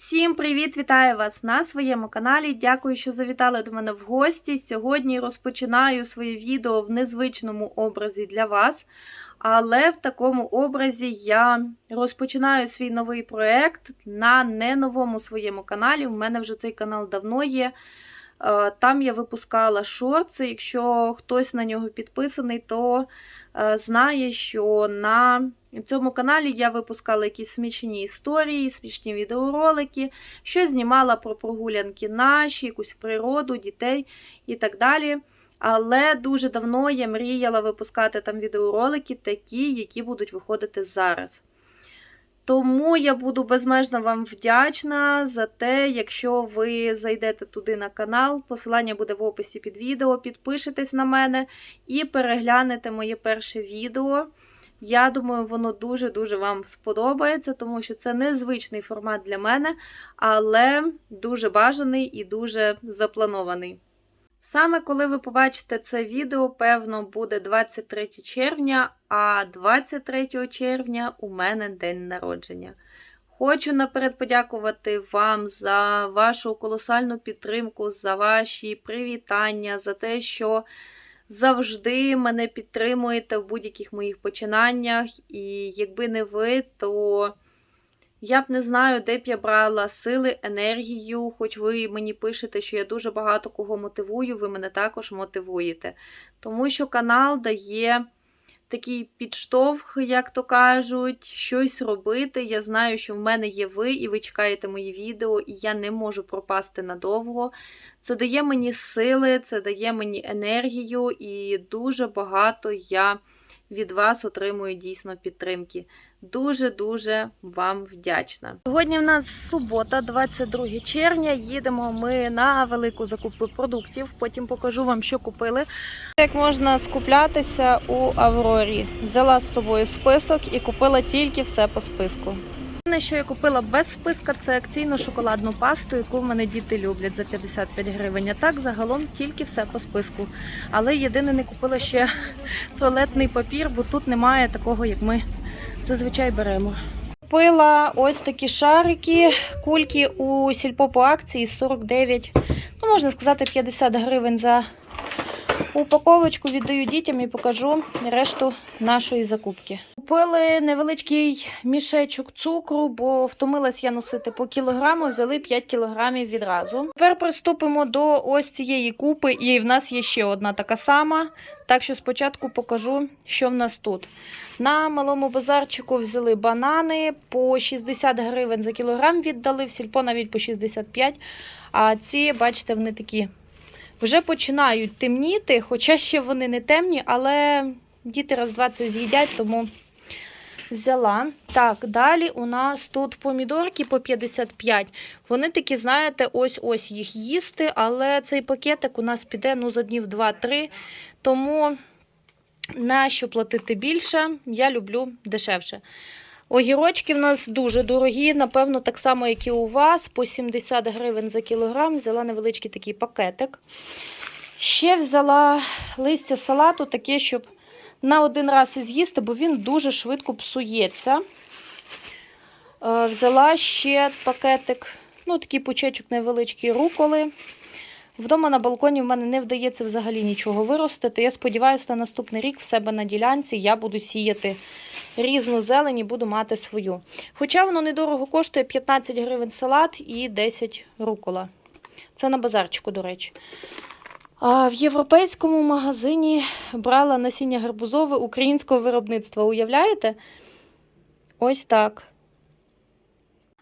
Всім привіт! Вітаю вас на своєму каналі. Дякую, що завітали до мене в гості. Сьогодні розпочинаю своє відео в незвичному образі для вас. Але в такому образі я розпочинаю свій новий проєкт на не новому своєму каналі. У мене вже цей канал давно є. Е, Там я випускала шорти. Якщо хтось на нього підписаний, то е, знає, що на цьому каналі я випускала якісь смішні історії, смішні відеоролики, що знімала про прогулянки наші, якусь природу, дітей і так далі. Але дуже давно я мріяла випускати там відеоролики, такі, які будуть виходити зараз. Тому я буду безмежно вам вдячна за те, якщо ви зайдете туди на канал, посилання буде в описі під відео, підпишетесь на мене і переглянете моє перше відео. Я думаю, воно дуже-дуже вам сподобається, тому що це незвичний формат для мене, але дуже бажаний і дуже запланований. Саме коли ви побачите це відео, певно, буде 23 червня, а 23 червня у мене день народження. Хочу наперед подякувати вам за вашу колосальну підтримку, за ваші привітання, за те, що завжди мене підтримуєте в будь-яких моїх починаннях. І якби не ви, то я б не знаю, де б я брала сили, енергію, хоч ви мені пишете, що я дуже багато кого мотивую, ви мене також мотивуєте. Тому що канал дає такий підштовх, як то кажуть, щось робити. Я знаю, що в мене є ви, і ви чекаєте мої відео, і я не можу пропасти надовго. Це дає мені сили, це дає мені енергію, і дуже багато я від вас отримую дійсно підтримки. Дуже-дуже вам вдячна. Сьогодні в нас субота, 22 червня. Їдемо ми на велику закупку продуктів. Потім покажу вам, що купили. Як можна скуплятися у Аврорі. Взяла з собою список і купила тільки все по списку. Єдине, що я купила без списка, це акційну шоколадну пасту, яку в мене діти люблять за 55 гривень. А так загалом тільки все по списку. Але єдине не купила ще туалетний папір, бо тут немає такого, як ми зазвичай беремо. Купила ось такі шарики, кульки у сільпо по акції 49, ну можна сказати, 50 гривень за упаковочку. Віддаю дітям і покажу решту нашої закупки. Купили невеличкий мішечок цукру, бо втомилась я носити по кілограму, взяли 5 кілограмів відразу. Тепер приступимо до ось цієї купи, і в нас є ще одна така сама. Так що спочатку покажу, що в нас тут. На малому базарчику взяли банани по 60 гривень за кілограм віддали, в сільпо навіть по 65. А ці, бачите, вони такі вже починають темніти, хоча ще вони не темні, але діти раз-два це з'їдять, тому взяла. Так, далі у нас тут помідорки по 55. Вони такі, знаєте, ось-ось їх їсти, але цей пакетик у нас піде ну, за днів 2-3. Тому на що платити більше, я люблю дешевше. Огірочки в нас дуже дорогі, напевно, так само, як і у вас, по 70 гривень за кілограм. Взяла невеличкий такий пакетик. Ще взяла листя салату, таке, щоб на один раз і з'їсти, бо він дуже швидко псується. Е, Взяла ще пакетик, ну, такий пучечок невеличкий руколи. Вдома на балконі в мене не вдається взагалі нічого виростити. Я сподіваюся, на наступний рік в себе на ділянці я буду сіяти різну зелень і буду мати свою. Хоча воно недорого коштує 15 гривень салат і 10 рукола. Це на базарчику, до речі. В європейському магазині брала насіння гарбузове українського виробництва. Уявляєте? Ось так.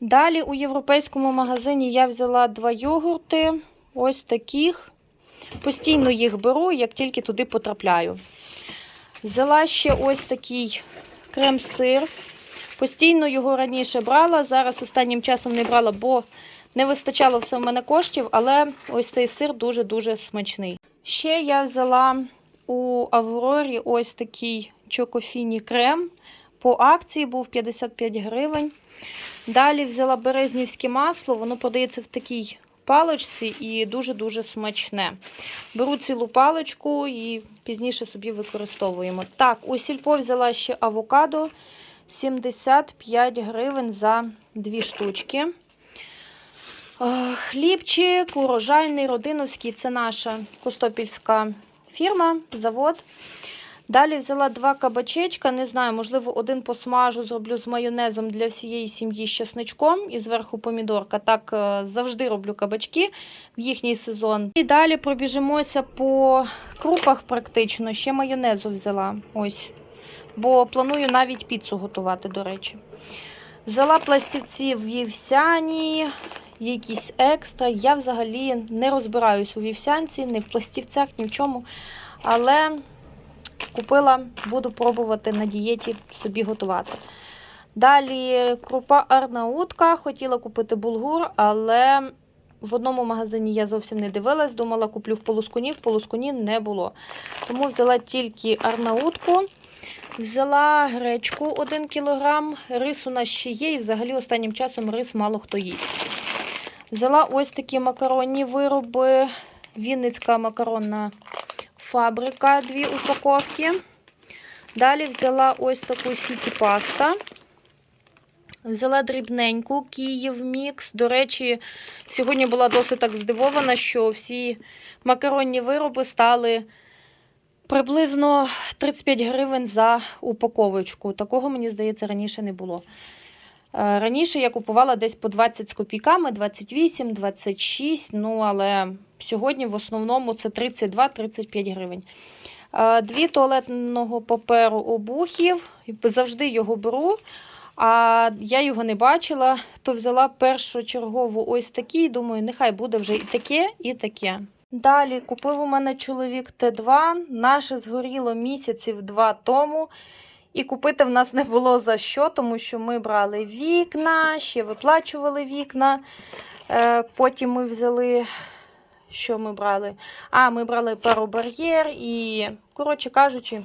Далі у європейському магазині я взяла два йогурти. Ось таких. Постійно їх беру, як тільки туди потрапляю. Взяла ще ось такий крем-сир. Постійно його раніше брала. Зараз останнім часом не брала, бо не вистачало все в мене коштів, але ось цей сир дуже-дуже смачний. Ще я взяла у Аврорі ось такий чокофіні крем. По акції був 55 гривень. Далі взяла березнівське масло, воно продається в такій паличці і дуже-дуже смачне. Беру цілу паличку і пізніше собі використовуємо. Так, у сільпо взяла ще авокадо 75 гривень за дві штучки. Хлібчик, урожайний, родиновський це наша костопільська фірма, завод. Далі взяла два кабачечка, не знаю, можливо, один посмажу, зроблю з майонезом для всієї сім'ї з чесничком і зверху помідорка. Так е, завжди роблю кабачки в їхній сезон. І далі пробіжимося по крупах практично. Ще майонезу взяла. Ось. Бо планую навіть піцу готувати, до речі. Взяла пластівці вівсяні, якісь екстра. Я взагалі не розбираюсь у вівсянці, ні в пластівцях, ні в чому. Але купила, буду пробувати на дієті собі готувати. Далі крупа арнаутка. Хотіла купити булгур, але в одному магазині я зовсім не дивилась. Думала, куплю в полускуні, в полускуні не було. Тому взяла тільки арнаутку. Взяла гречку 1 кг, рис у нас ще є, і взагалі останнім часом рис мало хто їсть. Взяла ось такі макаронні вироби. Вінницька макаронна фабрика, дві упаковки. Далі взяла ось таку сіті паста. Взяла дрібненьку Київ мікс. До речі, сьогодні була досить так здивована, що всі макаронні вироби стали приблизно 35 гривень за упаковочку. Такого, мені здається, раніше не було. Е, Раніше я купувала десь по 20 з копійками, 28, 26, ну але сьогодні в основному це 32-35 гривень. Е, Дві туалетного паперу обухів, завжди його беру, а я його не бачила, то взяла першочергову ось такі, думаю, нехай буде вже і таке, і таке. Далі купив у мене чоловік Т2, наше згоріло місяців два тому. І купити в нас не було за що, тому що ми брали вікна, ще виплачували вікна. Е, Потім ми взяли. Що ми брали? А, ми брали паробар'єр і, коротше кажучи,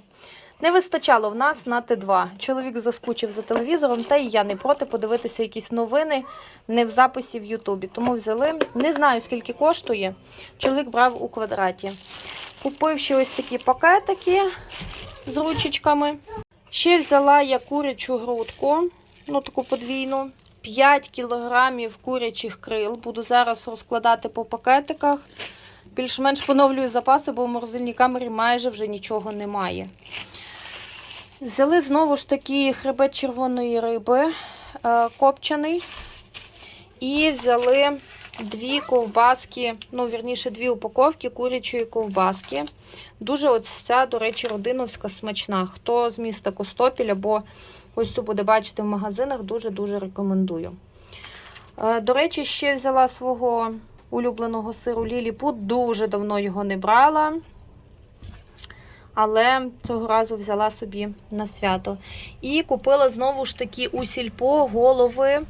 не вистачало в нас на Т2. Чоловік заскучив за телевізором, та і я не проти подивитися якісь новини не в записі в Ютубі. Тому взяли. Не знаю, скільки коштує. Чоловік брав у квадраті. Купив ще ось такі пакетики з ручечками. Ще взяла я курячу грудку, ну таку подвійну. 5 кілограмів курячих крил. Буду зараз розкладати по пакетиках. Більш-менш поновлюю запаси, бо в морозильній камері майже вже нічого немає. Взяли знову ж таки хребет червоної риби е, копчений. І взяли дві ковбаски, ну, вірніше, дві упаковки курячої ковбаски. Дуже ось ця, до речі, родиновська смачна. Хто з міста Костопіль або ось тут буде бачити в магазинах, дуже-дуже рекомендую. Е, До речі, ще взяла свого улюбленого сиру Ліліпут. Дуже давно його не брала. Але цього разу взяла собі на свято. І купила знову ж таки у сільпо голови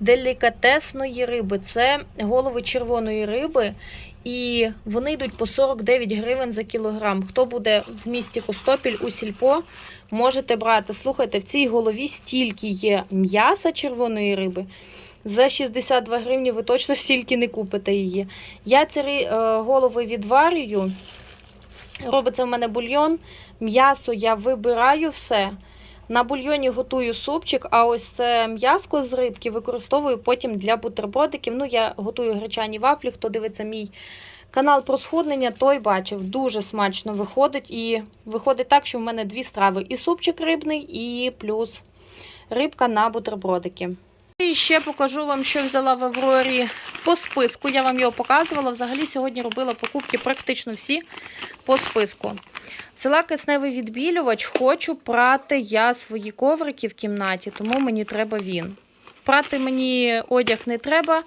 делікатесної риби. Це голови червоної риби. І вони йдуть по 49 гривень за кілограм. Хто буде в місті Костопіль у сільпо, можете брати. Слухайте, в цій голові стільки є м'яса червоної риби. За 62 гривні ви точно стільки не купите її. Я ці е, голови відварюю. Робиться в мене бульйон. М'ясо я вибираю все. На бульйоні готую супчик, а ось м'яско з рибки використовую потім для бутербродиків. Ну, я готую гречані вафлі. Хто дивиться мій канал про схуднення, той бачив. Дуже смачно виходить. І виходить так, що в мене дві страви: і супчик рибний, і плюс рибка на бутербродики. І ще покажу вам, що взяла в Аврорі по списку. Я вам його показувала. Взагалі сьогодні робила покупки практично всі по списку. Села кисневий відбілювач, хочу прати я свої коврики в кімнаті, тому мені треба він. Прати мені одяг не треба,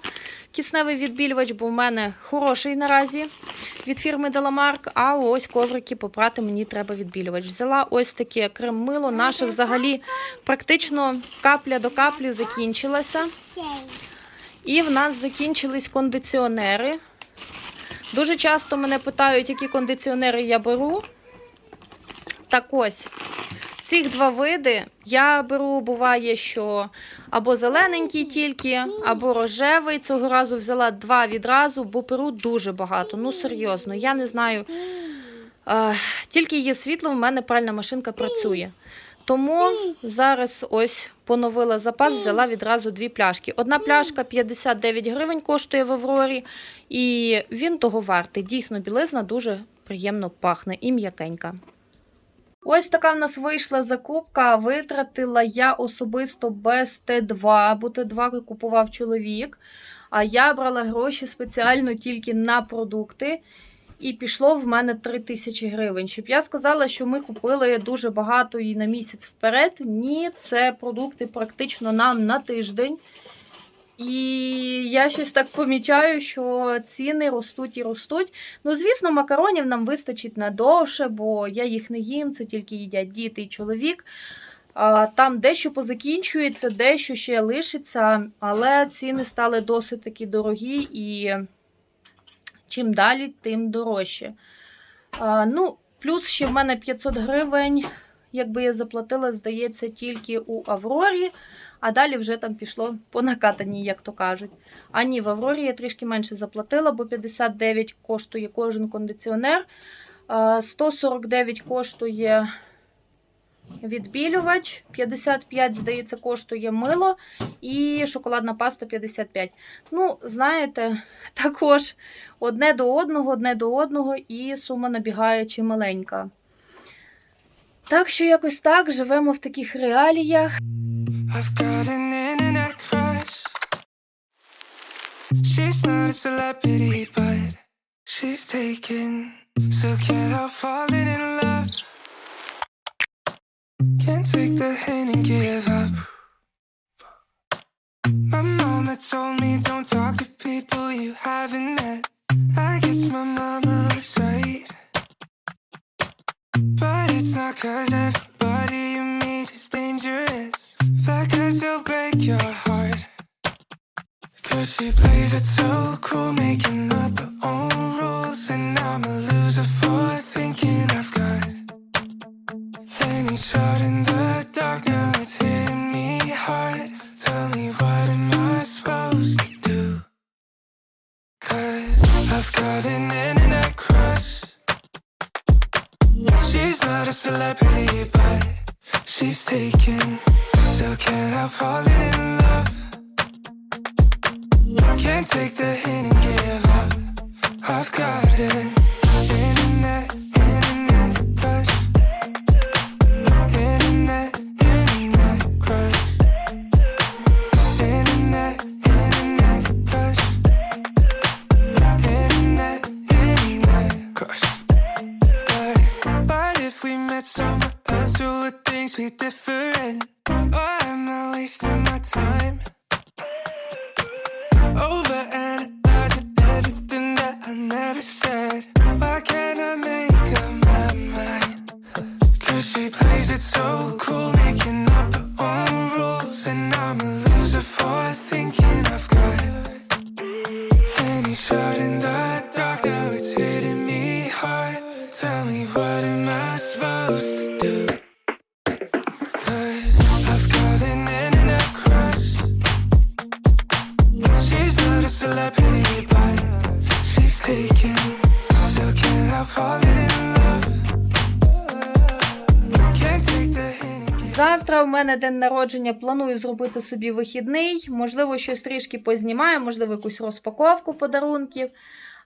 кисневий відбілювач, бо в мене хороший наразі від фірми Деламарк. А ось коврики попрати мені треба відбілювач. Взяла ось таке крем-мило. Наше взагалі практично капля до каплі закінчилася. І в нас закінчились кондиціонери. Дуже часто мене питають, які кондиціонери я беру. Так ось, цих два види я беру, буває, що або зелененький тільки, або рожевий. Цього разу взяла два відразу, бо беру дуже багато. Ну, серйозно, я не знаю. Е, тільки є світло, в мене пральна машинка працює. Тому зараз ось поновила запас, взяла відразу дві пляшки. Одна пляшка 59 гривень коштує в Аврорі, і він того вартий. Дійсно, білизна дуже приємно пахне і м'якенька. Ось така в нас вийшла закупка. Витратила я особисто без Т2, бо Т2 купував чоловік. А я брала гроші спеціально тільки на продукти. І пішло в мене 3 тисячі гривень. Щоб я сказала, що ми купили дуже багато і на місяць вперед. Ні, це продукти практично нам на тиждень. І я щось так помічаю, що ціни ростуть і ростуть. Ну, звісно, макаронів нам вистачить надовше, бо я їх не їм, це тільки їдять діти і чоловік. Там дещо позакінчується, дещо ще лишиться, але ціни стали досить таки дорогі і чим далі, тим дорожче. Ну, Плюс ще в мене 500 гривень, якби я заплатила, здається, тільки у Аврорі, а далі вже там пішло по накатанні, як то кажуть. А ні, в Аврорі я трішки менше заплатила, бо 59 коштує кожен кондиціонер, 149 коштує відбілювач, 55, здається, коштує мило, і шоколадна паста 55. Ну, знаєте, також одне до одного, одне до одного, і сума набігає чималенька. Так що якось так живемо в таких реаліях. I've got an internet crush. She's not a celebrity, but she's taken. So can't help falling in love. Can't take the hint and give up. My mama told me don't talk to people you haven't met. I guess my mama was right. But it's not cause everybody you meet is dangerous. But break your heart. Cause she plays it so cool, making up her own rules. And I'm a loser for falling in love. Can't take the hint and give up. I've got an She's not a celebrity, but she's taken. Still can't help falling in love. Can't take the Завтра у мене день народження. Планую зробити собі вихідний. Можливо, щось трішки познімаю, можливо, якусь розпаковку подарунків.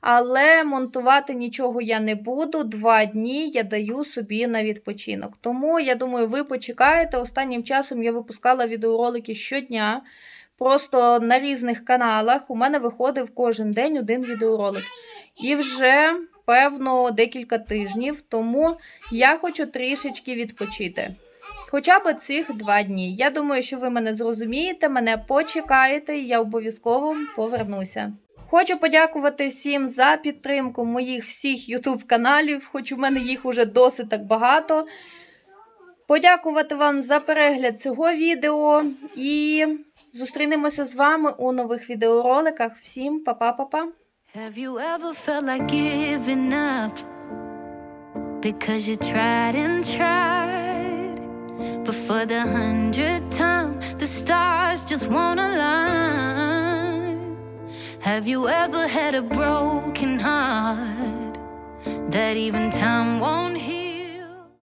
Але монтувати нічого я не буду. Два дні я даю собі на відпочинок. Тому я думаю, ви почекаєте. Останнім часом я випускала відеоролики щодня. Просто на різних каналах у мене виходив кожен день один відеоролик. І вже, певно, декілька тижнів. Тому я хочу трішечки відпочити. Хоча б цих два дні. Я думаю, що ви мене зрозумієте, мене почекаєте, і я обов'язково повернуся. Хочу подякувати всім за підтримку моїх всіх YouTube каналів, хоч у мене їх уже досить так багато. Подякувати вам за перегляд цього відео і зустрінемося з вами у нових відеороликах. Всім па-па-па-па! Have you ever felt like giving up? Because you tried and tried. But for the hundredth time, the stars just won't align. Have you ever had a broken heart that even time won't